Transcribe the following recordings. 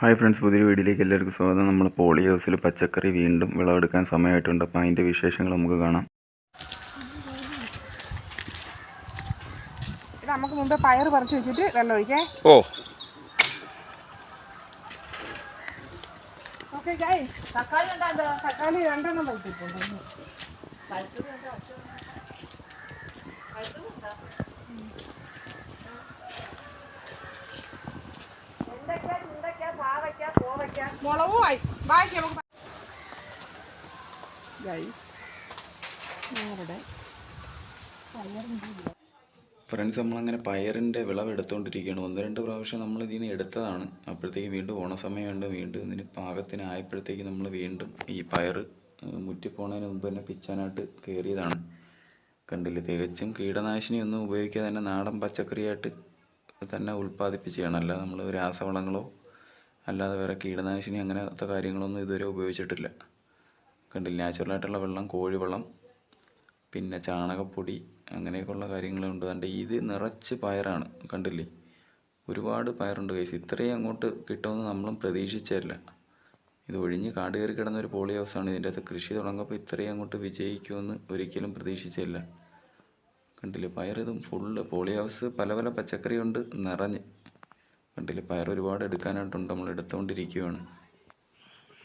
Hi friends പുതിയൊരു വീഡിയോയിലേക്ക് എല്ലാവർക്കും സ്വാഗതം. നമ്മൾ പോളി ഹൗസിൽ പച്ചക്കറി വീണ്ടും വിളവെടുക്കാൻ സമയമായിട്ടുണ്ട്. അപ്പോൾ അതിന്റെ വിശേഷങ്ങൾ നമുക്ക് കാണാം. ഇത് നമുക്ക് മുമ്പേ പയർ പറിച്ചു വെച്ചിട്ട് വെള്ളം ഒഴിക്കേ. ഓ ഓക്കെ ഗൈസ് തക്കാളി ഉണ്ടാകും തക്കാളി രണ്ടെണ്ണം പഴുത്തിട്ടുണ്ട് മുളകും ആയി. ബാക്കി നമുക്ക് ഗൈസ് ഞങ്ങളുടെ ഫ്രണ്ട്സ് നമ്മളങ്ങനെ പയറിന്റെ വിളവ് എടുത്തുകൊണ്ടിരിക്കുകയാണ് ഒന്ന് രണ്ട് പ്രാവശ്യം നമ്മൾ ഇതിൽ നിന്ന് എടുത്തതാണ്. അപ്പോഴത്തേക്ക് വീണ്ടും ഓണസമയമുണ്ട് വീണ്ടും ഇതിന് പാകത്തിനായപ്പോഴത്തേക്ക് നമ്മൾ വീണ്ടും ഈ പയർ മുറ്റിപ്പോണതിന് മുമ്പ് തന്നെ പിച്ചാനായിട്ട് കയറിയതാണ് കണ്ടില്ല? തികച്ചും കീടനാശിനി ഒന്നും ഉപയോഗിക്കാതെ തന്നെ നാടൻ പച്ചക്കറിയായിട്ട് തന്നെ ഉൽപ്പാദിപ്പിച്ചതാണ്. അല്ലാതെ നമ്മൾ രാസവളങ്ങളോ അല്ലാതെ വേറെ കീടനാശിനി അങ്ങനത്തെ കാര്യങ്ങളൊന്നും ഇതുവരെ ഉപയോഗിച്ചിട്ടില്ല. കണ്ടില്ല? നാച്ചുറലായിട്ടുള്ള വെള്ളം കോഴിവെള്ളം പിന്നെ ചാണകപ്പൊടി അങ്ങനെയൊക്കെയുള്ള കാര്യങ്ങളുണ്ട്. കണ്ട് ഇത് നിറച്ച് പയറാണ്. കണ്ടില്ലേ? ഒരുപാട് പയറുണ്ട് കേസ് ഇത്രയും അങ്ങോട്ട് കിട്ടുമെന്ന് നമ്മളും പ്രതീക്ഷിച്ചില്ല. ഇത് ഒഴിഞ്ഞ് കാട് കയറി കിടന്ന ഒരു പോളി ഹൗസാണ് ഇതിന്റെ അകത്ത് കൃഷി തുടങ്ങുമ്പോൾ ഇത്രയും അങ്ങോട്ട് വിജയിക്കുമെന്ന് ഒരിക്കലും പ്രതീക്ഷിച്ചില്ല. കണ്ടില്ലേ? പയർ ഇതും ഫുള്ള് പോളി ഹൗസ് പല പല പച്ചക്കറി കൊണ്ട് നിറഞ്ഞ്. കണ്ടില്ലേ? പയർ ഒരുപാട് എടുക്കാനായിട്ടുണ്ട്. നമ്മൾ എടുത്തുകൊണ്ടിരിക്കുകയാണ്.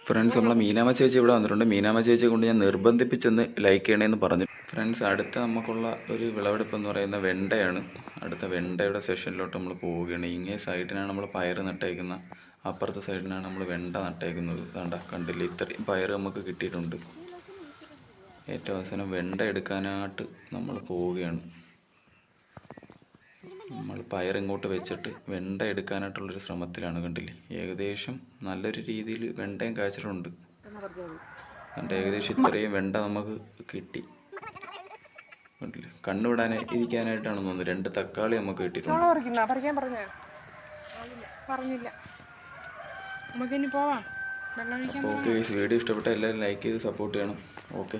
ഫ്രണ്ട്സ് നമ്മളെ മീനാമ ചേച്ചി ഇവിടെ വന്നിട്ടുണ്ട്. മീനാമ ചേച്ചിയെ കൊണ്ട് ഞാൻ നിർബന്ധിപ്പിച്ചെന്ന് ലൈക്ക് ചെയ്യണമെന്ന് പറഞ്ഞു. ഫ്രണ്ട്സ് അടുത്ത നമുക്കുള്ള ഒരു വിളവെടുപ്പ് എന്ന് പറയുന്ന വെണ്ടയാണ്. അടുത്ത വെണ്ടയുടെ സെഷനിലോട്ട് നമ്മൾ പോവുകയാണ്. ഇങ്ങേ സൈഡിനാണ് നമ്മൾ പയർ നട്ടേക്കുന്ന. അപ്പുറത്തെ സൈഡിനാണ് നമ്മൾ വെണ്ട നട്ടേക്കുന്നത്. കണ്ട കണ്ടില്ല? ഇത്രയും പയർ നമുക്ക് കിട്ടിയിട്ടുണ്ട്. ഏറ്റവും അവസാനം വെണ്ട എടുക്കാനായിട്ട് നമ്മൾ പോവുകയാണ്. നമ്മൾ പയർ ഇങ്ങോട്ട് വെച്ചിട്ട് വെണ്ട എടുക്കാനായിട്ടുള്ളൊരു ശ്രമത്തിലാണ് കണ്ടില്ലേ? ഏകദേശം നല്ലൊരു രീതിയിൽ വെണ്ടയും കാച്ചിട്ടുണ്ട് കണ്ട ഏകദേശം ഇത്രയും വെണ്ട നമുക്ക് കിട്ടി. കണ്ടില്ലേ? കണ്ണുവിടാൻ ഇരിക്കാനായിട്ടാണ് തോന്നുന്നത് രണ്ട് തക്കാളി നമുക്ക് കിട്ടിയിട്ടുണ്ട്. പറഞ്ഞില്ല. നമുക്കിനി പോവാം. ഓക്കെ വീഡിയോ ഇഷ്ടപ്പെട്ട എല്ലാവരും ലൈക്ക് ചെയ്ത് സപ്പോർട്ട് ചെയ്യണം. ഓക്കെ.